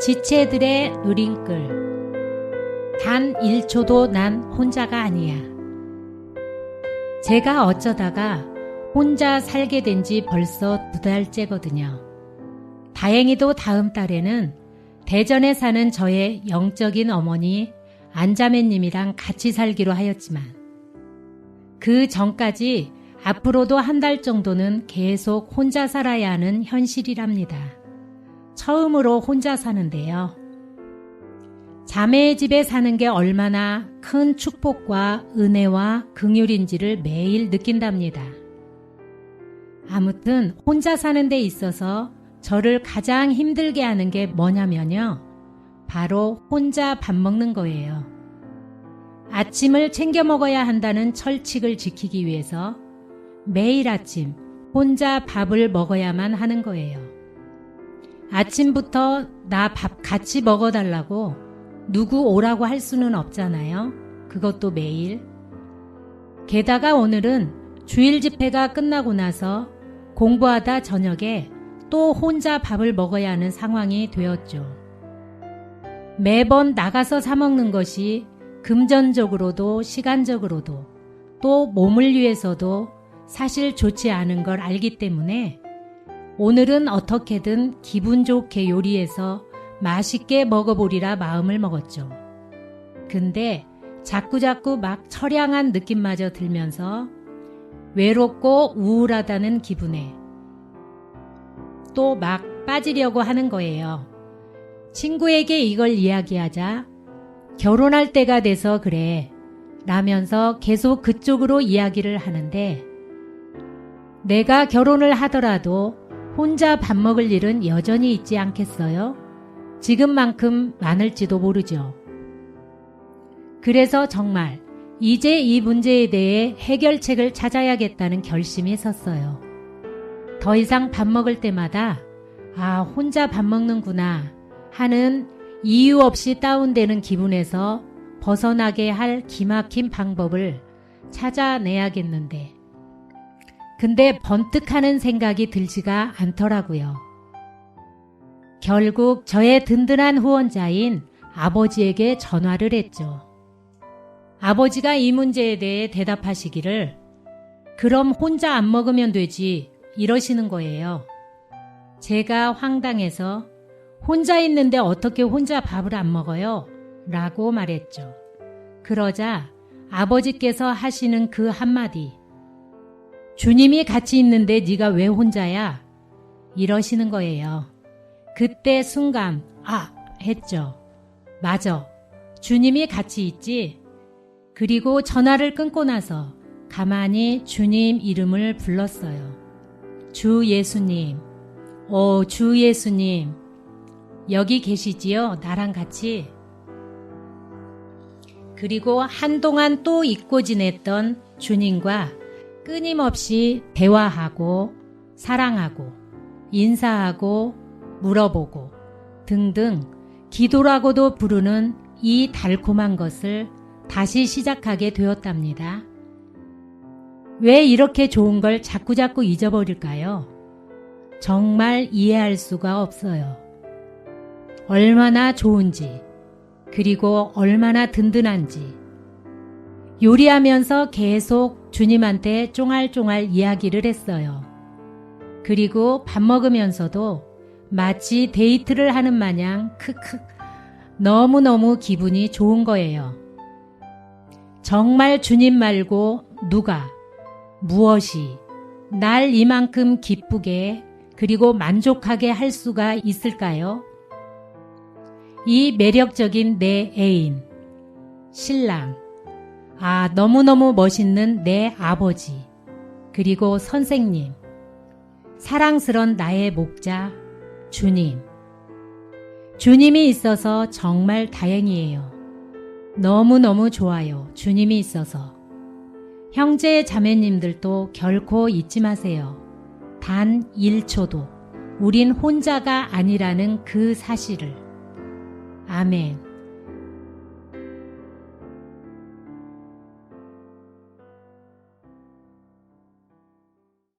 지체들의 누린글. 단 1초도 난 혼자가 아니야. 제가 어쩌다가 혼자 살게 된 지 벌써 두 달째거든요. 다행히도 다음 달에는 대전에 사는 저의 영적인 어머니 안자매님이랑 같이 살기로 하였지만 그 전까지 앞으로도 한 달 정도는 계속 혼자 살아야 하는 현실이랍니다. 처음으로 혼자 사는데요. 자매의 집에 사는 게 얼마나 큰 축복과 은혜와 긍휼인지를 매일 느낀답니다. 아무튼 혼자 사는 데 있어서 저를 가장 힘들게 하는 게 뭐냐면요. 바로 혼자 밥 먹는 거예요. 아침을 챙겨 먹어야 한다는 철칙을 지키기 위해서 매일 아침 혼자 밥을 먹어야만 하는 거예요. 아침부터 나 밥 같이 먹어달라고 누구 오라고 할 수는 없잖아요. 그것도 매일. 게다가 오늘은 주일 집회가 끝나고 나서 공부하다 저녁에 또 혼자 밥을 먹어야 하는 상황이 되었죠. 매번 나가서 사먹는 것이 금전적으로도 시간적으로도 또 몸을 위해서도 사실 좋지 않은 걸 알기 때문에 오늘은 어떻게든 기분 좋게 요리해서 맛있게 먹어보리라 마음을 먹었죠. 근데 자꾸자꾸 막 처량한 느낌마저 들면서 외롭고 우울하다는 기분에 또 막 빠지려고 하는 거예요. 친구에게 이걸 이야기하자 결혼할 때가 돼서 그래 라면서 계속 그쪽으로 이야기를 하는데 내가 결혼을 하더라도 혼자 밥 먹을 일은 여전히 있지 않겠어요? 지금만큼 많을지도 모르죠. 그래서 정말 이제 이 문제에 대해 해결책을 찾아야겠다는 결심이 섰어요. 더 이상 밥 먹을 때마다 아, 혼자 밥 먹는구나 하는 이유 없이 다운되는 기분에서 벗어나게 할 기막힌 방법을 찾아내야겠는데 근데 번뜩하는 생각이 들지가 않더라고요. 결국 저의 든든한 후원자인 아버지에게 전화를 했죠. 아버지가 이 문제에 대해 대답하시기를 그럼 혼자 안 먹으면 되지 이러시는 거예요. 제가 황당해서 혼자 있는데 어떻게 혼자 밥을 안 먹어요? 라고 말했죠. 그러자 아버지께서 하시는 그 한마디 주님이 같이 있는데 네가 왜 혼자야? 이러시는 거예요. 그때 순간 아 했죠. 맞아. 주님이 같이 있지. 그리고 전화를 끊고 나서 가만히 주님 이름을 불렀어요. 주 예수님. 오, 주 예수님. 여기 계시지요? 나랑 같이. 그리고 한동안 또 잊고 지냈던 주님과 끊임없이 대화하고 사랑하고 인사하고 물어보고 등등 기도라고도 부르는 이 달콤한 것을 다시 시작하게 되었답니다. 왜 이렇게 좋은 걸 자꾸자꾸 잊어버릴까요? 정말 이해할 수가 없어요. 얼마나 좋은지, 그리고 얼마나 든든한지, 요리하면서 계속 주님한테 쫑알쫑알 이야기를 했어요. 그리고 밥 먹으면서도 마치 데이트를 하는 마냥 크크 너무너무 기분이 좋은 거예요. 정말 주님 말고 누가 무엇이 날 이만큼 기쁘게 그리고 만족하게 할 수가 있을까요? 이 매력적인 내 애인, 신랑, 아, 너무너무 멋있는 내 아버지, 그리고 선생님, 사랑스런 나의 목자, 주님. 주님이 있어서 정말 다행이에요. 너무너무 좋아요. 주님이 있어서. 형제 자매님들도 결코 잊지 마세요. 단 1초도 우린 혼자가 아니라는 그 사실을. 아멘.